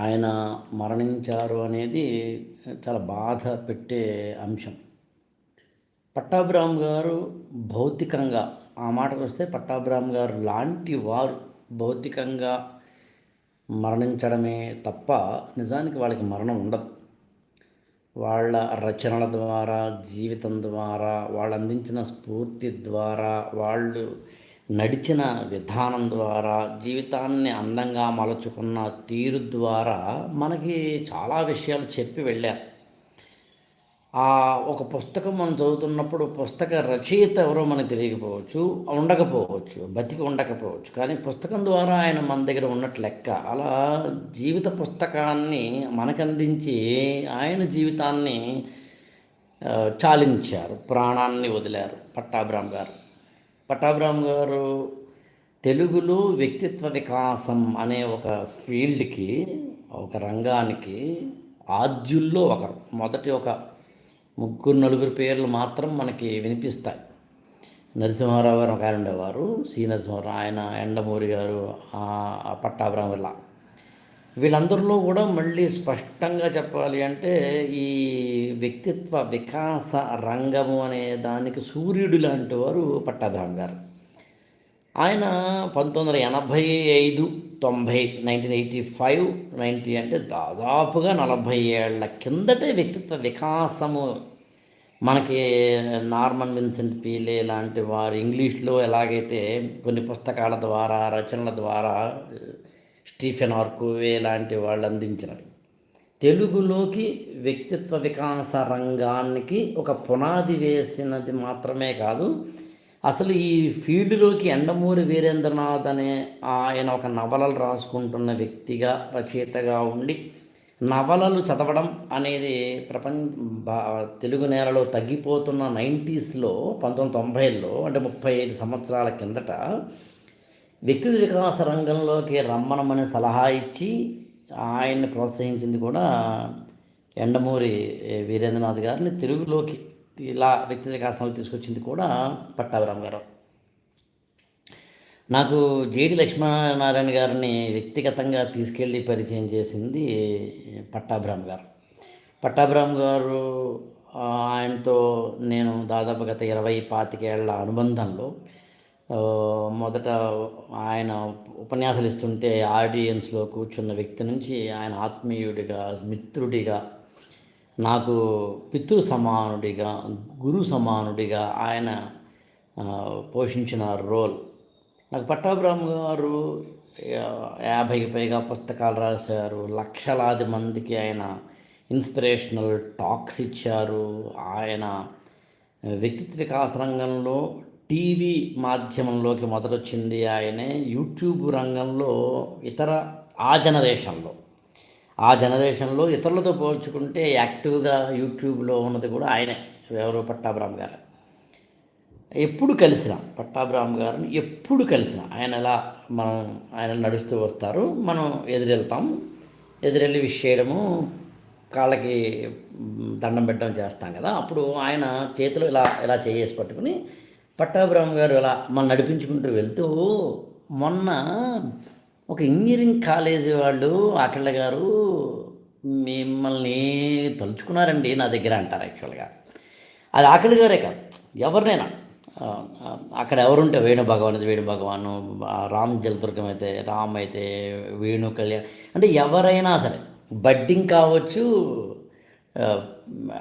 ఆయన మరణించారు అనేది చాలా బాధ పెట్టే అంశం. పట్టాభిరామ్ గారు భౌతికంగా ఆ మాటకు వస్తే పట్టాభిరామ్ గారు లాంటి వారు భౌతికంగా మరణించడమే తప్ప నిజానికి వాళ్ళకి మరణం ఉండదు. వాళ్ళ రచనల ద్వారా జీవితం ద్వారా వాళ్ళు అందించిన స్ఫూర్తి ద్వారా వాళ్ళు నడిచిన విధానం ద్వారా జీవితాన్ని అందంగా మలుచుకున్న తీరు ద్వారా మనకి చాలా విషయాలు చెప్పి వెళ్ళారు. ఆ ఒక పుస్తకం మనం చదువుతున్నప్పుడు పుస్తక రచయిత ఎవరో మనకు తెలియకపోవచ్చు ఉండకపోవచ్చు బతికి ఉండకపోవచ్చు. కానీ పుస్తకం ద్వారా ఆయన మన దగ్గర ఉన్నట్టు లెక్క. అలా జీవిత పుస్తకాన్ని మనకు అందించి ఆయన జీవితాన్ని చాలించారు ప్రాణాన్ని వదిలారు పట్టాభిరామ్ గారు. పట్టాభిరామ్ గారు తెలుగులో వ్యక్తిత్వ వికాసం అనే ఒక ఫీల్డ్కి ఒక రంగానికి ఆద్యుల్లో ఒకరు మొదటి ఒక ముగ్గురు నలుగురు పేర్లు మాత్రం మనకి వినిపిస్తాయి. నరసింహారావు గారు ఒక ఆయన ఉండేవారు సి నరసింహారావు ఆయన ఎండమూరి గారు పట్టాభిరామ్ ఇలా వీళ్ళందరిలో కూడా మళ్ళీ స్పష్టంగా చెప్పాలి అంటే ఈ వ్యక్తిత్వ వికాస రంగము అనే దానికి సూర్యుడు లాంటి వారు పట్టాభిరామ్ గారు. ఆయన పంతొమ్మిది వందల ఎనభై ఐదు తొంభై నైన్టీన్ ఎయిటీ ఫైవ్ నైంటీ అంటే దాదాపుగా నలభై ఏళ్ళ కిందటే వ్యక్తిత్వ వికాసము మనకి నార్మన్ విన్సెంట్ పీలే లాంటి వారు ఇంగ్లీష్లో ఎలాగైతే కొన్ని పుస్తకాల ద్వారా రచనల ద్వారా స్టీఫెన్ ఆర్కువే లాంటి వాళ్ళు అందించినవి తెలుగులోకి వ్యక్తిత్వ వికాస రంగానికి ఒక పునాది వేసినది మాత్రమే కాదు అసలు ఈ ఫీల్డ్లోకి ఎండమూరి వీరేంద్రనాథ్ అనే ఆయన ఒక నవలలు రాసుకుంటున్న వ్యక్తిగా రచయితగా ఉండి నవలలు చదవడం అనేది ప్రపంచ బా- తెలుగు నేలలో తగ్గిపోతున్న నైంటీస్లో పంతొమ్మిది తొంభైలో అంటే ముప్పై ఐదు సంవత్సరాల కిందట వ్యక్తిత్వ వికాస రంగంలోకి రమ్మనమని సలహా ఇచ్చి ఆయన్ని ప్రోత్సహించింది కూడా ఎండమూరి వీరేంద్రనాథ్ గారిని. తెలుగులోకి ఇలా వ్యక్తిత్వ వికాసంలో తీసుకొచ్చింది కూడా పట్టాభిరామ్ గారు. నాకు జేడి లక్ష్మీనారాయణ గారిని వ్యక్తిగతంగా తీసుకెళ్ళి పరిచయం చేసింది పట్టాభిరామ్ గారు. పట్టాభిరామ్ గారు ఆయనతో నేను దాదాపు గత ఇరవై పాతికేళ్ళ అనుబంధంలో మొదట ఆయన ఉపన్యాసాలు ఇస్తుంటే ఆడియన్స్లో కూర్చున్న వ్యక్తి నుంచి ఆయన ఆత్మీయుడిగా మిత్రుడిగా నాకు పితృ సమానుడిగా గురు సమానుడిగా ఆయన పోషించిన రోల్. నాకు పట్టాభిరామ్ గారు యాభైకి పైగా పుస్తకాలు రాశారు. లక్షలాది మందికి ఆయన ఇన్స్పిరేషనల్ టాక్స్ ఇచ్చారు. ఆయన వ్యక్తిత్వ వికాస రంగంలో టీవీ మాధ్యమంలోకి మొదలొచ్చింది ఆయనే యూట్యూబ్ రంగంలో ఇతర ఆ జనరేషన్లో. ఆ జనరేషన్లో ఇతరులతో పోల్చుకుంటే యాక్టివ్గా యూట్యూబ్లో ఉన్నది కూడా ఆయనే ఎవరు పట్టాభిరామ్ గారు. ఎప్పుడు కలిసిన పట్టాభిరామ్ గారిని ఎప్పుడు కలిసిన ఆయన ఎలా మనం ఆయన నడుస్తూ వస్తారు మనం ఎదురెళ్తాం ఎదురెళ్ళి విష్ చేయడము కాళ్ళకి దండం పెట్టడం చేస్తాం కదా అప్పుడు ఆయన చేతులు ఇలా ఇలా చేయేసి పట్టుకుని పట్టాభిరామ్ గారు ఇలా మనం నడిపించుకుంటూ వెళ్తూ మొన్న ఒక ఇంజనీరింగ్ కాలేజీ వాళ్ళు ఆకళ్ళ గారు మిమ్మల్ని తలుచుకున్నారండి నా దగ్గర అంటారు యాక్చువల్గా. అది ఆకలి గారే కాదు ఎవరినైనా. అక్కడ ఎవరుంటే వేణు భగవాన్ అయితే వేణు భగవాను రామ్ జలదుర్గం అయితే రామ్ అయితే వేణు కళ్యాణ్. అంటే ఎవరైనా సరే బడ్డింగ్ కావచ్చు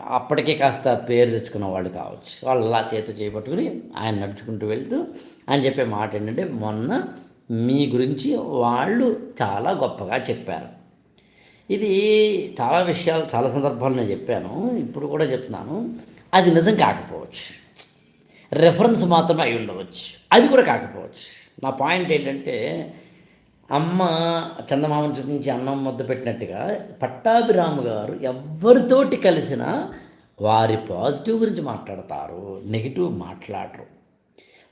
అప్పటికే కాస్త పేరు తెచ్చుకున్న వాళ్ళు కావచ్చు. వాళ్ళు అలా చేత చేపట్టుకుని ఆయన నడుచుకుంటూ వెళ్తూ ఆయన చెప్పే మాట ఏంటంటే మొన్న మీ గురించి వాళ్ళు చాలా గొప్పగా చెప్పారు. ఇది చాలా విషయాలు చాలా సందర్భాలు నేను చెప్పాను. ఇప్పుడు కూడా చెప్తున్నాను. అది నిజం కాకపోవచ్చు. రెఫరెన్స్ మాత్రమే అయి ఉండవచ్చు. అది కూడా కాకపోవచ్చు. నా పాయింట్ ఏంటంటే అమ్మ చందమామను చూపించి అన్నం ముద్ద పెట్టినట్టుగా పట్టాభిరాము గారు ఎవరితోటి కలిసినా వారి పాజిటివ్ గురించి మాట్లాడతారు నెగిటివ్ మాట్లాడరు.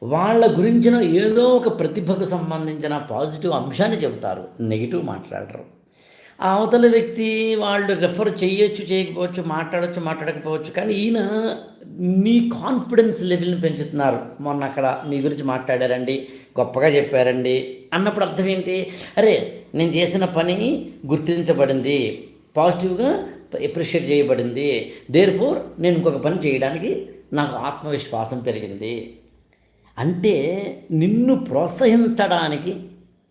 వాళ్ళ గురించిన ఏదో ఒక ప్రతిభకు సంబంధించిన పాజిటివ్ అంశాన్ని చెబుతారు నెగిటివ్ మాట్లాడరు. అవతల వ్యక్తి వాళ్ళు రెఫర్ చేయొచ్చు చేయకపోవచ్చు మాట్లాడచ్చు మాట్లాడకపోవచ్చు కానీ ఈయన మీ కాన్ఫిడెన్స్ లెవెల్ని పెంచుతున్నారు. మొన్న అక్కడ మీ గురించి మాట్లాడారండి గొప్పగా చెప్పారండి. అన్నప్పుడు అర్థం ఏంటి? అరే నేను చేసిన పని గుర్తించబడింది పాజిటివ్గా ఎప్రిషియేట్ చేయబడింది. దేర్ ఫోర్ నేను ఇంకొక పని చేయడానికి నాకు ఆత్మవిశ్వాసం పెరిగింది. అంటే నిన్ను ప్రోత్సహించడానికి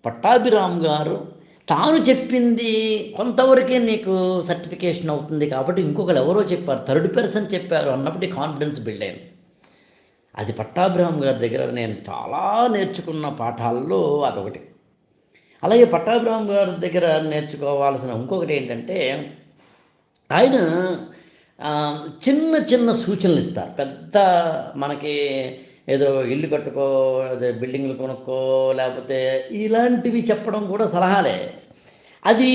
పట్టాభిరామ్ గారు తాను చెప్పింది కొంతవరకే నీకు సర్టిఫికేషన్ అవుతుంది కాబట్టి ఇంకొకరు ఎవరో చెప్పారు. థర్డ్ పర్సన్ చెప్పారు అన్నప్పుడు కాన్ఫిడెన్స్ బిల్డ్ అయింది. అది పట్టాభిరామ్ గారి దగ్గర నేను చాలా నేర్చుకున్న పాఠాల్లో అదొకటి. అలాగే పట్టాభిరామ్ గారి దగ్గర నేర్చుకోవాల్సిన ఇంకొకటి ఏంటంటే ఆయన చిన్న చిన్న సూచనలు ఇస్తారు. పెద్ద మనకి ఏదో ఇల్లు కట్టుకో అదే బిల్డింగ్లు కొనుక్కో లేకపోతే ఇలాంటివి చెప్పడం కూడా సలహాలే. అది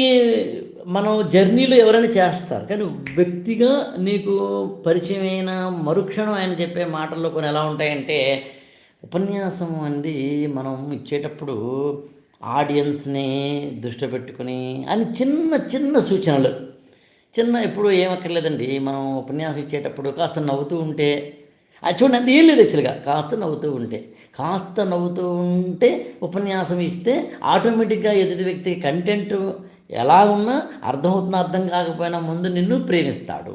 మనం జర్నీలో ఎవరైనా చేస్తారు. కానీ వ్యక్తిగా నీకు పరిచయమైన మరుక్షణం ఆయన చెప్పే మాటల్లో కొన్ని ఎలా ఉంటాయంటే ఉపన్యాసం అండి మనం ఇచ్చేటప్పుడు ఆడియన్స్ని దృష్టి పెట్టుకుని అని చిన్న చిన్న సూచనలు. చిన్న ఎప్పుడు ఏమక్కర్లేదండి. మనం ఉపన్యాసం ఇచ్చేటప్పుడు కాస్త నవ్వుతూ ఉంటే అది చూడండి అది ఏం లేదు యాక్చువల్గా కాస్త నవ్వుతూ ఉంటే కాస్త నవ్వుతూ ఉంటే ఉపన్యాసం ఇస్తే ఆటోమేటిక్గా ఎదుటి వ్యక్తి కంటెంట్ ఎలా ఉన్నా అర్థమవుతున్నా అర్థం కాకపోయినా ముందు నిన్ను ప్రేమిస్తాడు.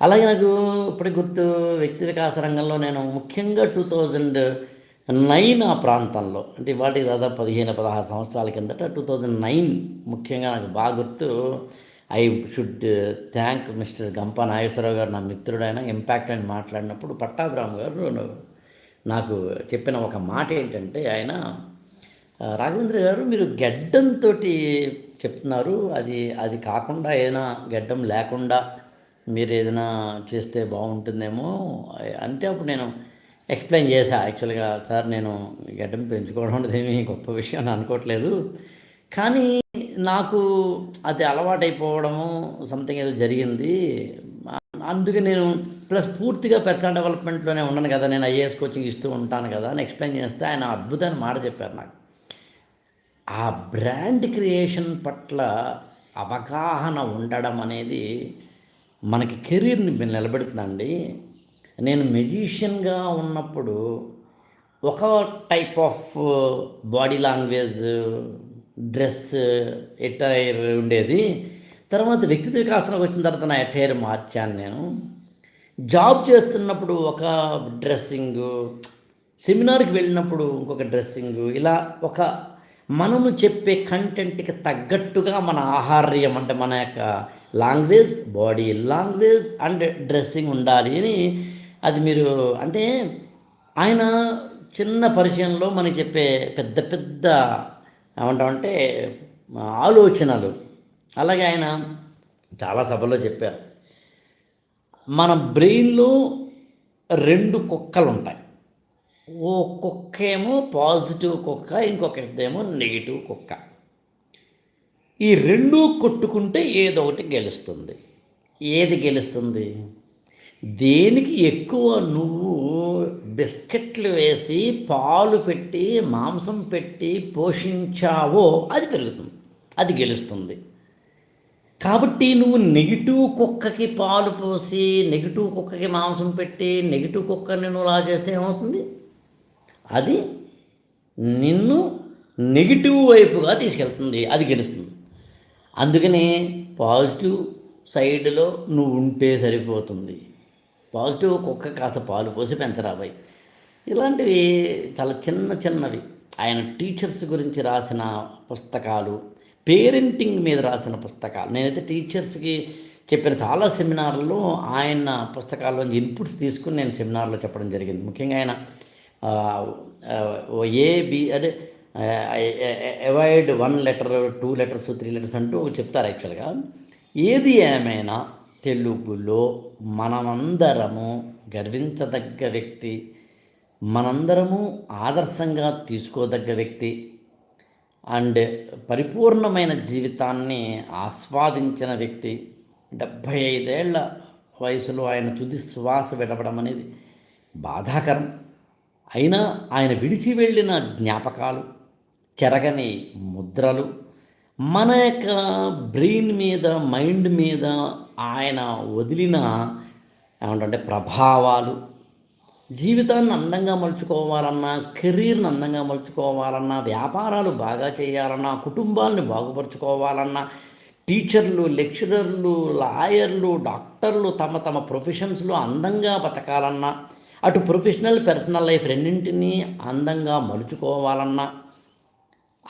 అలాగే నాకు ఇప్పటి గుర్తు వ్యక్తి వికాస రంగంలో నేను ముఖ్యంగా టూ థౌజండ్ నైన్ ఆ ప్రాంతంలో అంటే వాటి దాదాపు పదిహేను పదహారు సంవత్సరాల కిందట టూ థౌజండ్ నైన్ ముఖ్యంగా నాకు బాగా గుర్తు I should thank mister Gampa Nageswararao గారు నా మిత్రుడైన. ఇంపాక్ట్ అని మాట్లాడినప్పుడు పట్టాభిరామ్ గారు నాకు చెప్పిన ఒక మాట ఏంటంటే ఆయన రాఘవేంద్ర గారు మీరు గెడ్డంతో చెప్తున్నారు. అది అది కాకుండా ఏదైనా గెడ్డం లేకుండా మీరు ఏదైనా చేస్తే బాగుంటుందేమో. అంటే అప్పుడు నేను ఎక్స్ప్లెయిన్ చేశా యాక్చువల్గా సార్ నేను గడ్డం పెంచుకోవడం అనేది ఏమీ గొప్ప విషయం అని అనుకోవట్లేదు. కానీ నాకు అది అలవాటైపోవడము సంథింగ్ ఏదో జరిగింది. అందుకే నేను ప్లస్ పూర్తిగా పెర్సనల్ డెవలప్మెంట్లోనే ఉన్నాను కదా నేను ఐఏఎస్ కోచింగ్ ఇస్తూ ఉంటాను కదా అని ఎక్స్ప్లెయిన్ చేస్తే ఆయన అద్భుతమైన మాట చెప్పారు నాకు. ఆ బ్రాండ్ క్రియేషన్ పట్ల అవగాహన ఉండడం అనేది మనకి కెరీర్ని నిలబెడుతుందండి. నేను మెజిషియన్గా ఉన్నప్పుడు ఒక type of body language dress attire ఉండేది. తర్వాత వ్యక్తిత్వ వికాసనకు వచ్చిన తర్వాత నా ఎటైర్ మార్చాను నేను. జాబ్ చేస్తున్నప్పుడు ఒక డ్రెస్సింగు సెమినార్కి వెళ్ళినప్పుడు ఇంకొక డ్రెస్సింగు ఇలా ఒక మనము చెప్పే కంటెంట్కి తగ్గట్టుగా మన ఆహార్యం అంటే మన యొక్క language body language and dressing ఉండాలి అని అది మీరు అంటే ఆయన చిన్న పరిచయంలో మనకి చెప్పే పెద్ద పెద్ద ఏమంటామంటే ఆలోచనలు. అలాగే ఆయన చాలా సభలో చెప్పారు. మన బ్రెయిన్లో రెండు కుక్కలు ఉంటాయి ఓ కుక్క ఏమో పాజిటివ్ కుక్క ఇంకొకటిదేమో నెగిటివ్ కుక్క. ఈ రెండు కొట్టుకుంటే ఏదో ఒకటి గెలుస్తుంది. ఏది గెలుస్తుంది? దేనికి ఎక్కువ నువ్వు బిస్కెట్లు వేసి పాలు పెట్టి మాంసం పెట్టి పోషించావో అది పెరుగుతుంది అది గెలుస్తుంది. కాబట్టి నువ్వు నెగిటివ్ కుక్కకి పాలు పోసి నెగిటివ్ కుక్కకి మాంసం పెట్టి నెగిటివ్ కుక్కని నువ్వు అలా చేస్తే ఏమవుతుంది? అది నిన్ను నెగిటివ్ వైపుగా తీసుకెళ్తుంది అది గెలుస్తుంది. అందుకని పాజిటివ్ సైడ్లో నువ్వు ఉంటే సరిపోతుంది. పాజిటివ్ కుక్క కాస్త పాలు పోసి పెంచరాబాయి ఇలాంటివి చాలా చిన్న చిన్నవి. ఆయన టీచర్స్ గురించి రాసిన పుస్తకాలు పేరెంటింగ్ మీద రాసిన పుస్తకాలు. నేనైతే టీచర్స్కి చెప్పిన చాలా సెమినార్లో ఆయన పుస్తకాల్లో ఇన్పుట్స్ తీసుకుని నేను సెమినార్లో చెప్పడం జరిగింది. ముఖ్యంగా ఆయన ఏ బి అదే avoid one letter two letters three letters అంటూ చెప్తారు యాక్చువల్గా. ఏది ఏమైనా తెలుగులో మనమందరము గర్వించదగ్గ వ్యక్తి మనందరము ఆదర్శంగా తీసుకోదగ్గ వ్యక్తి అండ్ పరిపూర్ణమైన జీవితాన్ని ఆస్వాదించిన వ్యక్తి. డెబ్భై ఐదేళ్ళ వయసులో ఆయన తుది శ్వాస విడవడం అనేది బాధాకరం. అయినా ఆయన విడిచి వెళ్ళిన జ్ఞాపకాలు చెరగని ముద్రలు మన యొక్క బ్రెయిన్ మీద మైండ్ మీద ఆయన వదిలిన ఏమంటే ప్రభావాలు జీవితాన్ని అందంగా మలుచుకోవాలన్నా కెరీర్ని అందంగా మలుచుకోవాలన్నా వ్యాపారాలు బాగా చేయాలన్నా కుటుంబాలను బాగుపరుచుకోవాలన్నా టీచర్లు లెక్చరర్లు లాయర్లు డాక్టర్లు తమ తమ ప్రొఫెషన్స్లో అందంగా బతకాలన్నా అటు ప్రొఫెషనల్ పర్సనల్ లైఫ్ రెండింటినీ అందంగా మలుచుకోవాలన్నా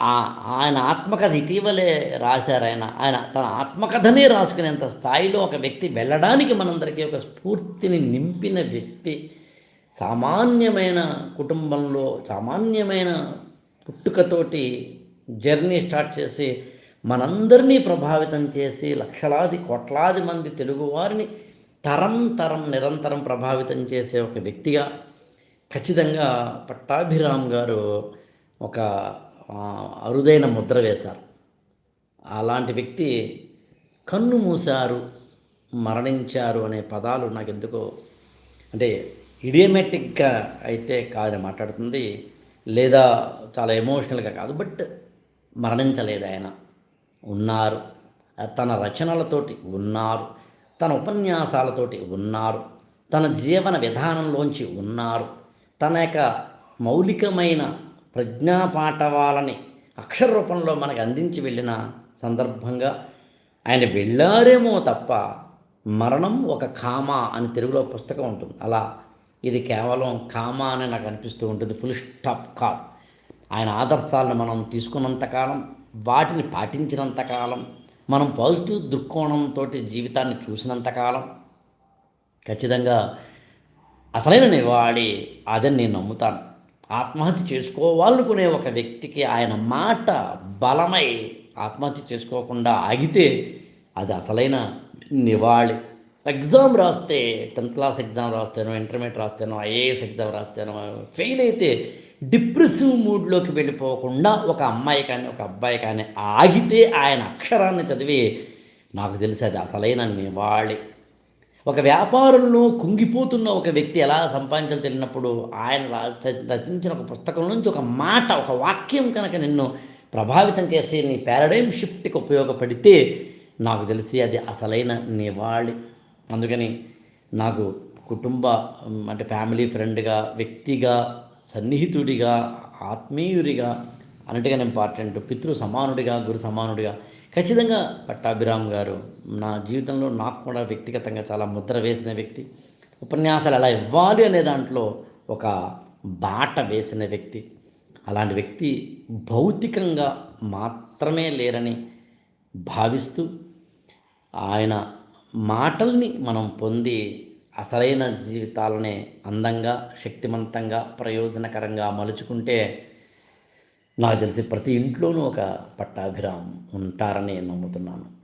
ఆయన ఆత్మకథ ఇటీవలే రాశారు ఆయన. ఆయన తన ఆత్మకథనే రాసుకునేంత స్థాయిలో ఒక వ్యక్తి వెళ్ళడానికి మనందరికీ ఒక స్ఫూర్తిని నింపిన వ్యక్తి. సామాన్యమైన కుటుంబంలో సామాన్యమైన పుట్టుకతోటి జర్నీ స్టార్ట్ చేసి మనందరినీ ప్రభావితం చేసి లక్షలాది కోట్లాది మంది తెలుగువారిని తరం తరం నిరంతరం ప్రభావితం చేసే ఒక వ్యక్తిగా ఖచ్చితంగా పట్టాభిరామ్ గారు ఒక అరుదైన ముద్ర వేశారు. అలాంటి వ్యక్తి కన్ను మూశారు మరణించారు అనే పదాలు నాకు ఎందుకో అంటే ఇడియమెటిక్గా అయితే కాదని మాట్లాడుతుంది. లేదా చాలా ఎమోషనల్గా కాదు బట్ మరణించలేదు ఆయన. ఉన్నారు. తన రచనలతోటి ఉన్నారు. తన ఉపన్యాసాలతోటి ఉన్నారు. తన జీవన విధానంలోంచి ఉన్నారు. తన యొక్క మౌలికమైన ప్రజ్ఞాపాఠవాలని అక్షర రూపంలో మనకు అందించి వెళ్ళిన సందర్భంగా ఆయన వెళ్ళారేమో తప్ప మరణం ఒక కామ అని తెలుగులో పుస్తకం ఉంటుంది. అలా ఇది కేవలం కామ అని నాకు అనిపిస్తూ ఉంటుంది. ఫుల్ స్టాప్ కాదు ఆయన ఆదర్శాలను మనం తీసుకున్నంతకాలం వాటిని పాటించినంతకాలం మనం పాజిటివ్ దృక్కోణంతో జీవితాన్ని చూసినంతకాలం ఖచ్చితంగా అసలైన నివాడి అదని నేను నమ్ముతాను. ఆత్మహత్య చేసుకోవాలనుకునే ఒక వ్యక్తికి ఆయన మాట బలమై ఆత్మహత్య చేసుకోకుండా ఆగితే అది అసలైన నివాళి. ఎగ్జామ్ రాస్తే టెన్త్ క్లాస్ ఎగ్జామ్ రాస్తాను ఇంటర్మీడియట్ రాస్తాను ఐఏఎస్ ఎగ్జామ్ రాస్తాను ఫెయిల్ అయితే డిప్రెసివ్ మూడ్లోకి వెళ్ళిపోకుండా ఒక అమ్మాయి కానీ ఒక అబ్బాయి కానీ ఆగితే ఆయన అక్షరాన్ని చదివి నాకు తెలిసి అది అసలైన నివాళి. ఒక వ్యాపారంలో కుంగిపోతున్న ఒక వ్యక్తి ఎలా సంపాదించాలో తెలియనప్పుడు ఆయన రచించిన ఒక పుస్తకం నుంచి ఒక మాట ఒక వాక్యం కనుక నిన్ను ప్రభావితం చేసి నీ పారాడైమ్ షిఫ్ట్కి ఉపయోగపడితే నాకు తెలిసి అది అసలైన నివాళి. అందుకని నాకు కుటుంబ అంటే ఫ్యామిలీ ఫ్రెండ్గా వ్యక్తిగా సన్నిహితుడిగా ఆత్మీయుడిగా అన్నిటికన్నా ఇంపార్టెంట్ పితృ సమానుడిగా గురు సమానుడిగా ఖచ్చితంగా పట్టాభిరామ్ గారు నా జీవితంలో నాకు కూడా వ్యక్తిగతంగా చాలా ముద్ర వేసిన వ్యక్తి. ఉపన్యాసాలు ఎలా ఇవ్వాలి అనే దాంట్లో ఒక బాట వేసిన వ్యక్తి. అలాంటి వ్యక్తి భౌతికంగా మాత్రమే లేరని భావిస్తూ ఆయన మాటల్ని మనం పొంది అసలైన జీవితాలనే అందంగా శక్తివంతంగా ప్రయోజనకరంగా మలుచుకుంటే నాకు తెలిసి ప్రతి ఇంట్లోనూ ఒక పట్టాభిరామం ఉంటారని నమ్ముతున్నాను.